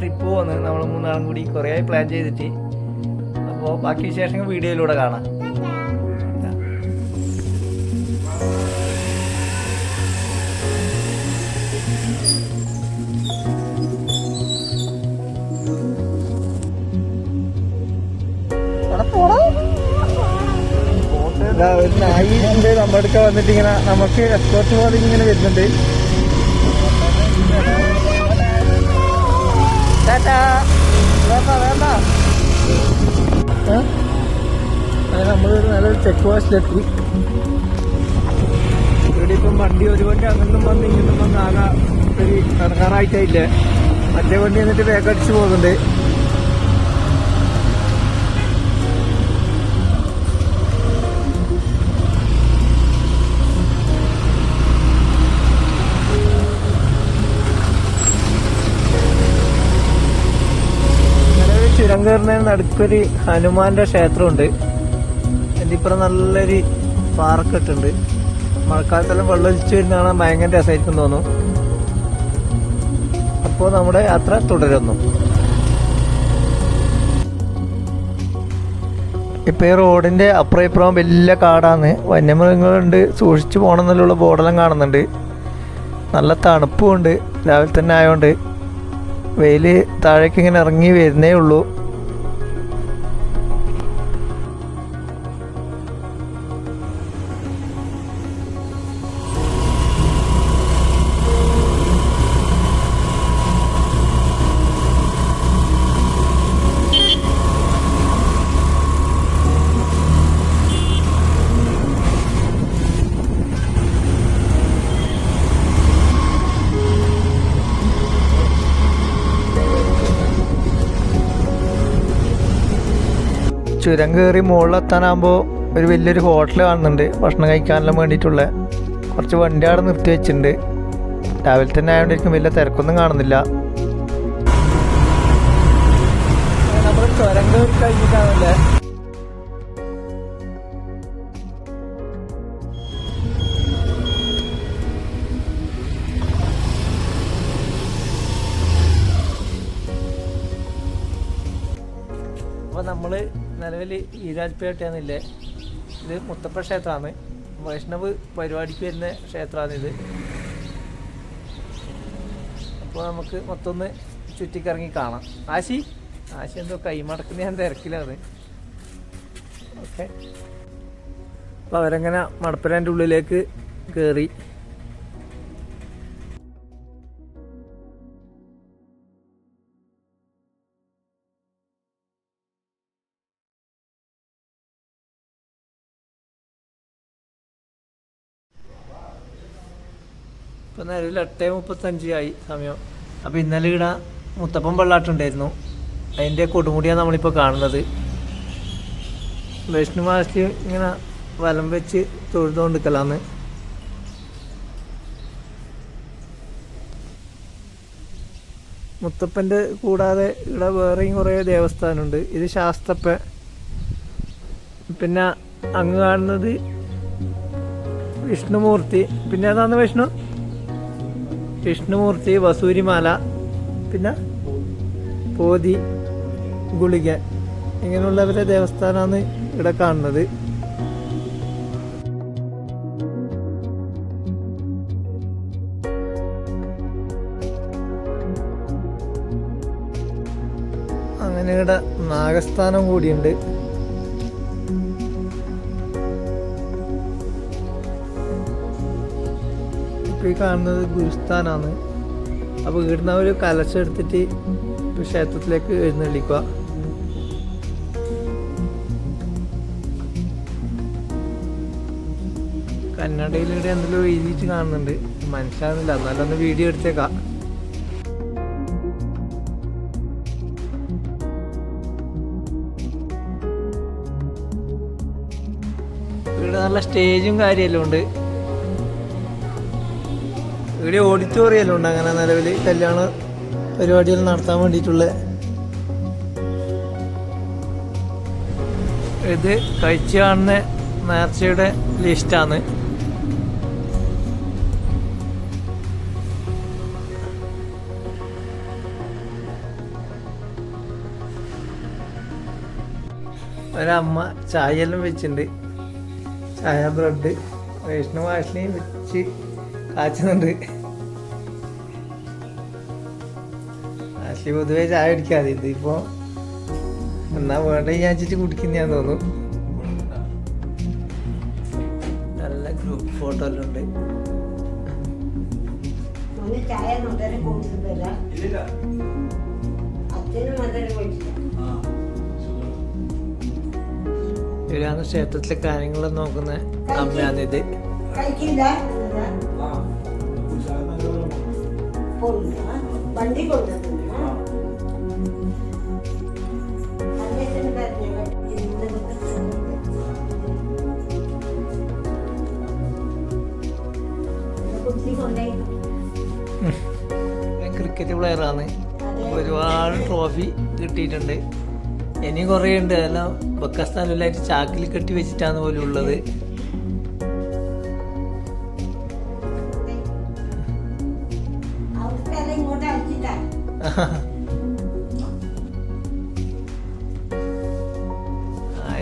Trip പോകുന്നത് നമ്മൾ മൂന്നാളും കൂടി കുറേ ആയി പ്ലാൻ ചെയ്തിട്ട്. അപ്പോൾ ബാക്കി വിശേഷങ്ങൾ വീഡിയോയിലൂടെ കാണാം. ഇതാ ഒരു നായി ഉണ്ട് നമ്മുടെ അടുക്ക വന്നിട്ട് ഇങ്ങനെ നമുക്ക് എക്സ്പോർട്ട് പോലെ ഇങ്ങനെ വരുന്നുണ്ട്. ടാറ്റാ. വേണ്ട, വേണ്ട. അങ്ങനെ നമ്മളൊരു നല്ലൊരു ചെക്ക് പോസ്റ്റിലെത്തി ഇവിടെ ഇപ്പം വണ്ടി ഒരു വണ്ടി അങ്ങോട്ടും വന്ന് ഇങ്ങോട്ടും വന്ന് ആകെ ഒരു കടക്കാറായിട്ടില്ലേ മറ്റേ വണ്ടി എന്നിട്ട് വേഗം അടിച്ചു പോകുന്നുണ്ട് ചുരം നടുക്കൊരു ഹനുമാന്റെ ക്ഷേത്രമുണ്ട്. എന്റെ ഇപ്പുറം നല്ലൊരു പാറക്കെട്ടുണ്ട്. മഴക്കാലത്തെല്ലാം വെള്ളം ഒഴിച്ചു വരുന്ന കാണാൻ ഭയങ്കര രസമായിരിക്കും തോന്നും അപ്പോൾ നമ്മുടെ യാത്ര തുടരുന്നു. ഇപ്പൊ ഈ റോഡിന്റെ അപ്പുറം ഇപ്പുറം വലിയ കാടാണ്. വന്യമൃഗങ്ങളുണ്ട്. സൂക്ഷിച്ചു പോകണം എന്നുള്ള ബോർഡെല്ലാം കാണുന്നുണ്ട്. നല്ല തണുപ്പുമുണ്ട് രാവിലെ തന്നെ ആയതുകൊണ്ട് വെയിൽ താഴേക്ക് ഇങ്ങനെ ഇറങ്ങി വരുന്നേ ഉള്ളൂ. ചുരം കയറി മുകളിലെത്താനാകുമ്പോൾ ഒരു വലിയൊരു ഹോട്ടൽ കാണുന്നുണ്ട്. ഭക്ഷണം കഴിക്കാനെല്ലാം വേണ്ടിയിട്ടുള്ള. കുറച്ച് വണ്ടി അവിടെ നിർത്തി വെച്ചിട്ടുണ്ട്. രാവിലെ തന്നെ ആയതുകൊണ്ടിരിക്കും വലിയ തിരക്കൊന്നും കാണുന്നില്ല. നമ്മൾ ചുരം കയറി കഴിഞ്ഞിട്ടാണല്ലേ? നിലവിൽ ഈരാജ്പേട്ടയാണില്ലേ ഇത് മുത്തപ്പ ക്ഷേത്രമാണ് വൈഷ്ണവ് പരിപാടിക്ക് വരുന്ന ക്ഷേത്രമാണിത് അപ്പോൾ നമുക്ക് മൊത്തം ഒന്ന് ചുറ്റിക്കറങ്ങി കാണാം. ആശി? ആശി എന്തോ കൈമടക്കുന്ന ഞാൻ തിരക്കിലാണ്. ഓക്കെ. അപ്പോൾ അവരങ്ങനെ മടപ്പരാന്റെ ഉള്ളിലേക്ക് കയറി ഇപ്പം നിലവിൽ എട്ട് മുപ്പത്തഞ്ച് ആയി സമയം. അപ്പോൾ ഇന്നലെ ഇവിടെ മുത്തപ്പൻ വെള്ളാട്ടുണ്ടായിരുന്നു അതിന്റെ കൊടുമുടിയാണ് നമ്മളിപ്പോൾ കാണുന്നത്. വിഷ്ണു മാസ്റ്റ് ഇങ്ങനെ വലം വെച്ച് തൊഴുതുകൊണ്ടിരിക്കലാന്ന്. മുത്തപ്പന്റെ കൂടാതെ ഇവിടെ വേറെയും കുറേ ദേവസ്ഥാനമുണ്ട്. ഇത് ശാസ്തപ്പ. പിന്നെ അങ്ങ് കാണുന്നത് വിഷ്ണുമൂർത്തി. പിന്നെ ഏതാന്ന് വിഷ്ണു? വിഷ്ണുമൂർത്തി വസൂരിമാല പിന്നെ പോതി ഗുളിക ഇങ്ങനെയുള്ളവരെ ദേവസ്ഥാനമാണ് ഇവിടെ കാണുന്നത്. അങ്ങനെ ഇവിടെ നാഗസ്ഥാനം കൂടിയുണ്ട്. ഈ കാണുന്നത് ഗുരുസ്ഥാനാണ്. അപ്പോൾ ഇവിടുന്ന് ഒരു കലശം എടുത്തിട്ട് ക്ഷേത്രത്തിലേക്ക് എഴുന്നള്ളിക്കുക കന്നഡയിൽ ഇവിടെ എന്തെങ്കിലും എഴുതിയിട്ട് കാണുന്നുണ്ട്. മനസ്സിലാകുന്നില്ല ഒന്ന് വീഡിയോ എടുത്തേക്കാം. ഇവിടെ നല്ല സ്റ്റേജും കാര്യമെല്ലാം ഉണ്ട്. ഇവിടെ ഓഡിറ്റോറിയം ഉണ്ട് അങ്ങനെ നിലവിൽ കല്യാണ പരിപാടികൾ നടത്താൻ വേണ്ടിയിട്ടുള്ള. ഇത് കഴിച്ചു കാണുന്ന നേർച്ചയുടെ ലിസ്റ്റാണ് ഒരമ്മ ചായ എല്ലാം വെച്ചിട്ടുണ്ട്. ചായ ബ്രെഡ് വൈഷ്ണവ് ആഷ്ലിയും വെച്ച് കാച്ചുന്നുണ്ട്. ആഷ്ലി പൊതുവെ ചായ കുടിക്കാതെ. ഇതിപ്പോ എന്നാ വേണ്ട ഞാൻ വെച്ചിട്ട് ഞാൻ തോന്നുന്നു. നല്ല ഗ്രൂപ്പ് ഫോട്ടോ എല്ലാം ഉണ്ട്. ഇവരാണ് ക്ഷേത്രത്തിലെ കാര്യങ്ങളൊന്നും നോക്കുന്ന അമ്മയാണിത്. കഴിക്കില്ല. വണ്ടി കൊണ്ടുവന്നില്ല ക്രിക്കറ്റ് പ്ലെയറാണ് ഒരുപാട് ട്രോഫി കിട്ടിയിട്ടുണ്ട്. ഇനി കുറേ ഉണ്ട്. അതെല്ലാം ബക്കസ്ഥാനിലായിട്ട് ചാക്കിൽ കെട്ടി വെച്ചിട്ടാണ് പോലും ഉള്ളത്.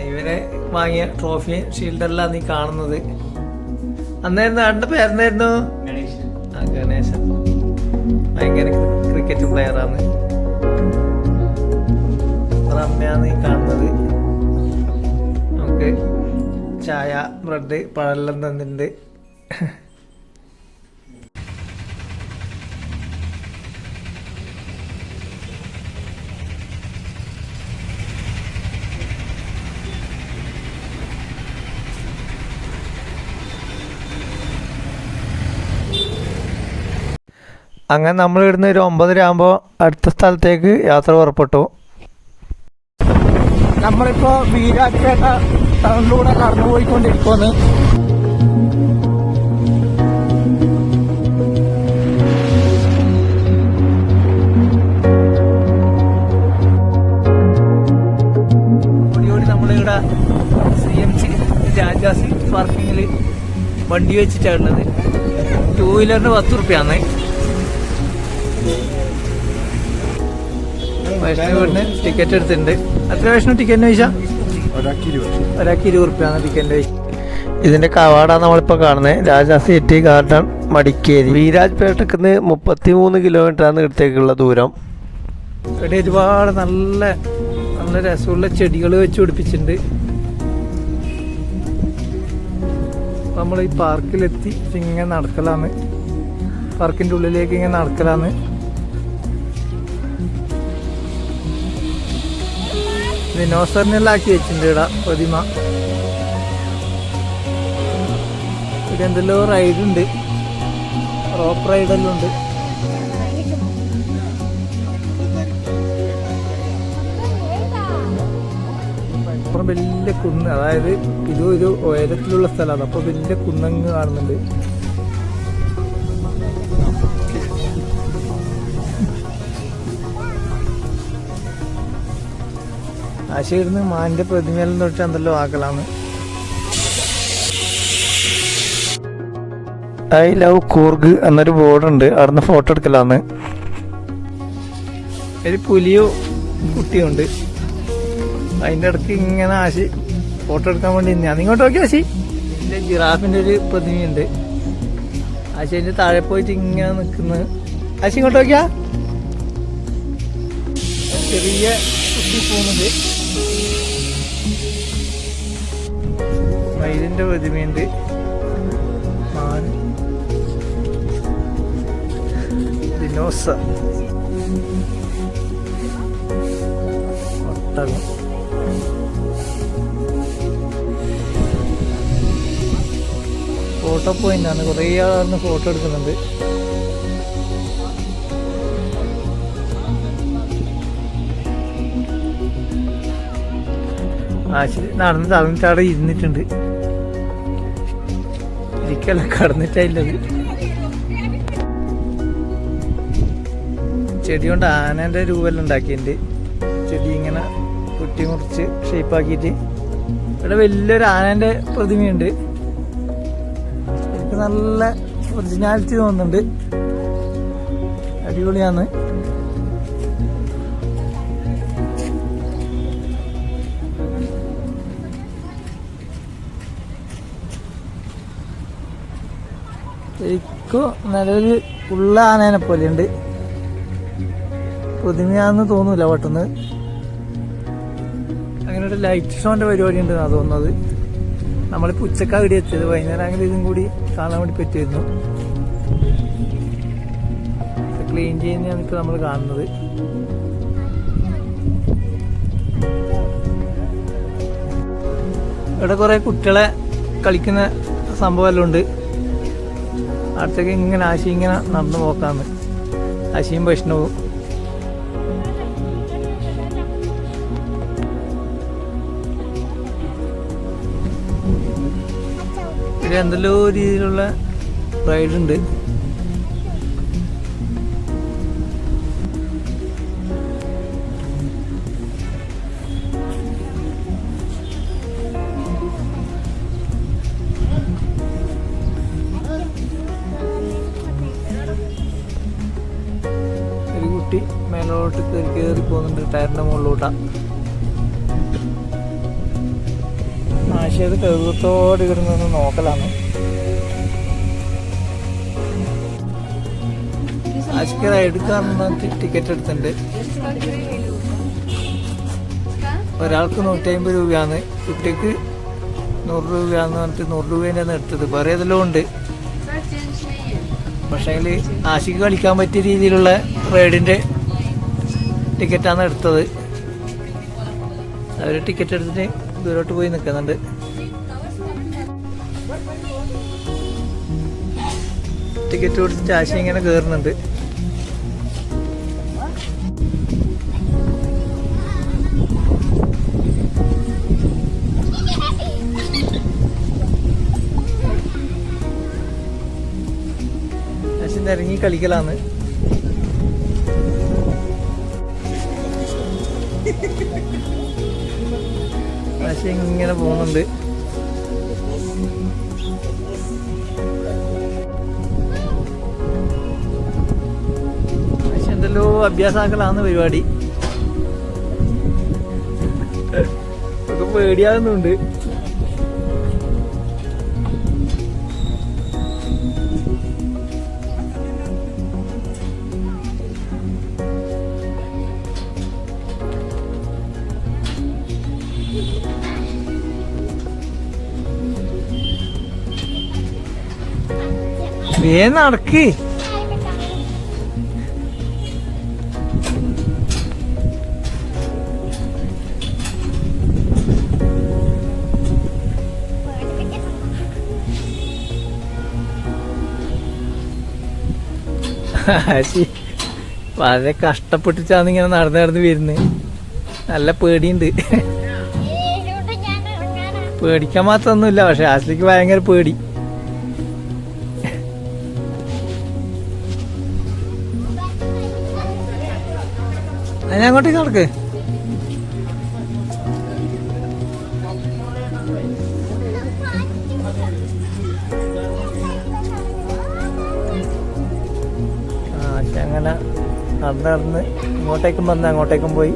ഇവരെ വാങ്ങിയ ട്രോഫി ഷീൽഡല്ല നീ കാണുന്നത്. അന്നായിരുന്നു ആടിന്റെ പേരെന്നായിരുന്നു ആ ഗണേശൻ. ഭയങ്കര ക്രിക്കറ്റ് പ്ലെയറാണ് അമ്മയാണ് ഈ കാണുന്നത്. നമുക്ക് ചായ ബ്രെഡ് പഴമെല്ലാം തന്നിട്ടുണ്ട്. അങ്ങനെ നമ്മൾ ഇവിടുന്ന് ഒരു ഒമ്പതര ആകുമ്പോൾ അടുത്ത സ്ഥലത്തേക്ക് യാത്ര പുറപ്പെട്ടു. നമ്മളിപ്പോ വീരാക്കേട്ട ടൗണിലൂടെ കടന്നു പോയിക്കൊണ്ടിരിക്കുവാണ്. നമ്മളിവിടെ സി എം സി രാജാസി പാർക്കിങ്ങിൽ വണ്ടി വെച്ചിട്ടാണ് ഉള്ളത് ടൂ വീലറിന് പത്ത് വൈഷ്ണവിന് ടിക്കറ്റ് എടുത്തിട്ടുണ്ട്. എത്ര വൈഷ്ണവ് ടിക്കറ്റിന് പൈസ? ഒരാൾക്ക് ഇരുപത്. റുപ്യാണ് ടിക്കറ്റ് പൈസ. ഇതിന്റെ കവാടാണ് നമ്മളിപ്പോൾ കാണുന്നത്. Raja city garden Madikeri. വീരാജ്പേട്ടക്ക് നിന്ന് മുപ്പത്തി മൂന്ന് കിലോമീറ്ററാണ് ഇടത്തേക്കുള്ള ദൂരം. ഇവിടെ ഒരുപാട് നല്ല നല്ല രസമുള്ള ചെടികൾ വെച്ച് പിടിപ്പിച്ചിട്ടുണ്ട്. നമ്മൾ ഈ പാർക്കിലെത്തി ഇങ്ങനെ നടക്കലാണ്. പാർക്കിന്റെ ഉള്ളിലേക്ക് ഇങ്ങനെ നടക്കലാണ്. ദിനോസറിനെല്ലാം ആക്കി വെച്ചിട്ടുണ്ട് ഇവിടെ പ്രതിമ. ഇവിടെ എന്തെല്ലോ റൈഡ് ഉണ്ട് റോപ്പ് റൈഡെല്ലാം ഉണ്ട്. വലിയ കുന്ന് അതായത് ഇത് ഒരു ഉയരത്തിലുള്ള സ്ഥലമാണ്. അപ്പൊ വലിയ കുന്നങ്ങ് കാണുന്നുണ്ട്. ആശയിരുന്ന് മാന്റെ പ്രതിമയെല്ലാം തൊട്ട് എന്തല്ലോ ആക്കലാന്ന്. ഐ ലവ് കൂർഗ് എന്നൊരു ബോർഡുണ്ട് അവിടുന്ന് ഫോട്ടോ എടുക്കലാന്ന്. ഒരു പുലിയോ കുട്ടിയുണ്ട്. അതിന്റെ ഇടയ്ക്ക് ഇങ്ങനെ ആശി ഫോട്ടോ എടുക്കാൻ വേണ്ടി ഞാൻ ഇങ്ങോട്ട് നോക്കി ആശി? എന്റെ ജിറാഫിന്റെ ഒരു പ്രതിമയുണ്ട്. ആശി അതിന്റെ താഴെ പോയിട്ട് ഇങ്ങനെ നിൽക്കുന്നു. ആശി ഇങ്ങോട്ട് നോക്കിയാ? ചെറിയ കുട്ടി പോകുന്നുണ്ട് മയിലിന്റെ പ്രതിമയുണ്ട്. മാൻ. ദിനോസ ഒട്ടകം. ഫോട്ടോ കുറേ ആളാണ് ഫോട്ടോ എടുക്കുന്നുണ്ട്. ആശുപത്രി നടന്ന് തളർന്നിട്ട് അവിടെ ഇരുന്നിട്ടുണ്ട്. ഇരിക്കല്ല കടന്നിട്ടില്ലത് ചെടി കൊണ്ട് ആനന്റെ രൂപമെല്ലാം ഉണ്ടാക്കിയിട്ടുണ്ട്. ചെടി ഇങ്ങനെ കുട്ടി മുറിച്ച് ഷേപ്പാക്കിയിട്ട് ഇവിടെ വലിയൊരു ആനന്റെ പ്രതിമയുണ്ട്. എനിക്ക് നല്ല ഒറിജിനാലിറ്റി തോന്നുന്നുണ്ട്. അടിപൊളിയാണ്. ശരിക്കും നിലവിൽ ഉള്ള ആനേനെ പോലെയുണ്ട്. പുതുമയാന്ന് തോന്നൂല പെട്ടെന്ന്. അങ്ങനെ ഒരു ലൈറ്റ് ഷോന്റെ പരിപാടി ഉണ്ട് ഉണ്ടെന്നാ തോന്നുന്നത്. നമ്മളിപ്പോ ഉച്ചക്കാ ഇവിടെ എത്തിയത്. വൈകുന്നേരം അങ്ങനെ ഇതും കൂടി കാണാൻ വേണ്ടി പറ്റിയിരുന്നു. ക്ലീൻ ചെയ്യുന്നതാണ് ഇപ്പൊ നമ്മൾ കാണുന്നത്. ഇവിടെ കുറെ കുട്ടികളെ കളിക്കുന്ന സംഭവമെല്ലാം ഉണ്ട്. അടുത്തേക്ക് ഇങ്ങനെ ആശി ഇങ്ങനെ നടന്നു പോക്കാന്ന്. ആശിയും വൈഷ്ണവും. ഇവിടെ എന്തെല്ലോ രീതിയിലുള്ള റൈഡ് കുട്ടി മേലോട്ട് കയറി കയറി പോകുന്നുണ്ട് ടയറിന്റെ മുകളിലോട്ടാണ് ആശയത് കൗതുകത്തോട് ഇവിടെ നിന്ന് നോക്കലാണ്. ആശയ്ക്ക് റൈഡ് ടിക്കറ്റ് എടുത്തിട്ടുണ്ട്. ഒരാൾക്ക് നൂറ്റി അമ്പത് രൂപയാണ്. കുട്ടിക്ക് നൂറ് രൂപയാന്ന് പറഞ്ഞിട്ട് നൂറ് രൂപേന്റെ എടുത്തത്. വേറെ ഏതെല്ലാം ഉണ്ട്. പക്ഷേ ആശയ്ക്ക് കളിക്കാൻ പറ്റിയ രീതിയിലുള്ള റൈഡിന്റെ ടിക്കറ്റാണ് എടുത്തത്. അവർ ടിക്കറ്റ് എടുത്തിട്ട് ദൂരോട്ട് പോയി നിൽക്കുന്നുണ്ട് ടിക്കറ്റ് കൊടുത്തിട്ട് ആശ ഇങ്ങനെ കയറുന്നുണ്ട് ഇറങ്ങി കളിക്കലാന്ന്. ആശ ഇങ്ങനെ പോകുന്നുണ്ട്. പക്ഷെ എന്തെല്ലോ അഭ്യാസാക്കലാന്ന് പരിപാടി. പേടിയാകുന്നുണ്ട് വേ നടക്ക്. ആശി വളരെ കഷ്ടപ്പെട്ടിട്ടാണ് ഇങ്ങനെ നടന്ന് നടന്ന് വരുന്നത് നല്ല പേടിയുണ്ട്. പേടിക്കാൻ മാത്രമൊന്നുമില്ല പക്ഷെ ആശിക്ക് ഭയങ്കര പേടി. അങ്ങോട്ടേക്ക് നടക്ക്. അങ്ങനെ നടന്ന് നടന്ന് ഇങ്ങോട്ടേക്കും വന്ന് അങ്ങോട്ടേക്കും പോയി.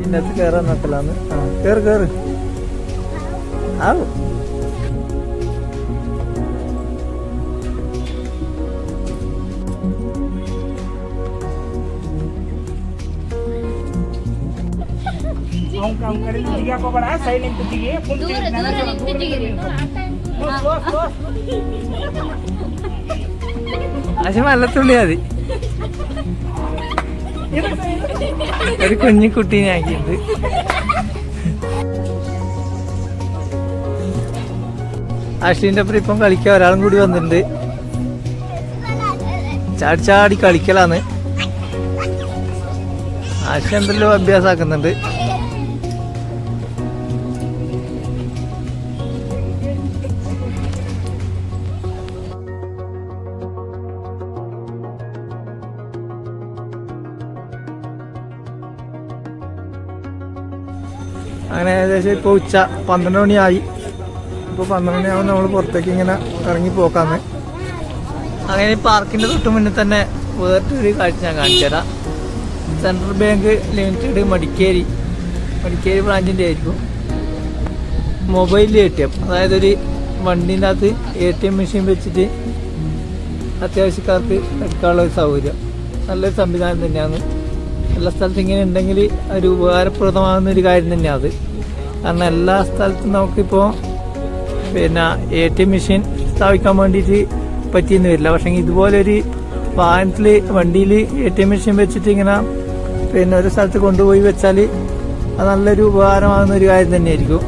ഇതിനകത്ത് കയറാൻ നട്ടലാന്ന് ആ കയറ് കയറ് ആവും ನನ್ನ ನಿಂತು ದೂರ ಜಿಗಿರಿ. ನಿಂತು. Slow, slow, slow. ആശ വെള്ളത്തുള്ളി മതി ഒരു കുഞ്ഞു കുട്ടീനെ ആക്കിയിട്ടുണ്ട് അശ്വിന്റെ ഒപ്പം ഇപ്പം കളിക്കാൻ ഒരാളും കൂടി വന്നിട്ടുണ്ട് ചാടി ചാടി കളിക്കലാന്ന് ആശ എന്തെല്ലോ അഭ്യാസാക്കുന്നുണ്ട് അങ്ങനെ ഏകദേശം ഇപ്പോൾ ഉച്ച പന്ത്രണ്ട് മണിയായി. ഇപ്പോൾ പന്ത്രണ്ട് മണിയാവും നമ്മൾ പുറത്തേക്ക് ഇങ്ങനെ ഇറങ്ങി പോക്കാന്ന്. അങ്ങനെ ഈ പാർക്കിന്റെ തൊട്ട് മുന്നിൽ തന്നെ വേറിട്ടൊരു കാഴ്ച ഞാൻ കാണിച്ചേരാ central bank limited Madikeri. Madikeri ബ്രാഞ്ചിന്റെ ആയിരിക്കും. മൊബൈൽ എ ടി എം അതായത് ഒരു വണ്ടീന്റെ അകത്ത് എ ടി എം മെഷീൻ വെച്ചിട്ട് അത്യാവശ്യക്കാർക്ക് എടുക്കാനുള്ള ഒരു സൗകര്യം. നല്ലൊരു സംവിധാനം തന്നെയാണ്. എല്ലാ സ്ഥലത്തും ഇങ്ങനെ ഉണ്ടെങ്കിൽ ഒരു ഉപകാരപ്രദമാകുന്ന ഒരു കാര്യം തന്നെയാണ് അത്. കാരണം എല്ലാ സ്ഥലത്തും നമുക്കിപ്പോൾ പിന്നെ എ ടി എം മെഷീൻ സ്ഥാപിക്കാൻ വേണ്ടിയിട്ട് പറ്റിയെന്ന് വരില്ല. പക്ഷേ ഇതുപോലൊരു വാഹനത്തിൽ വണ്ടിയിൽ എ ടി എം മെഷീൻ വെച്ചിട്ട് ഇങ്ങനെ പിന്നെ ഒരു സ്ഥലത്ത് കൊണ്ടുപോയി വെച്ചാൽ അത് നല്ലൊരു ഉപകാരമാകുന്ന ഒരു കാര്യം തന്നെയായിരിക്കും.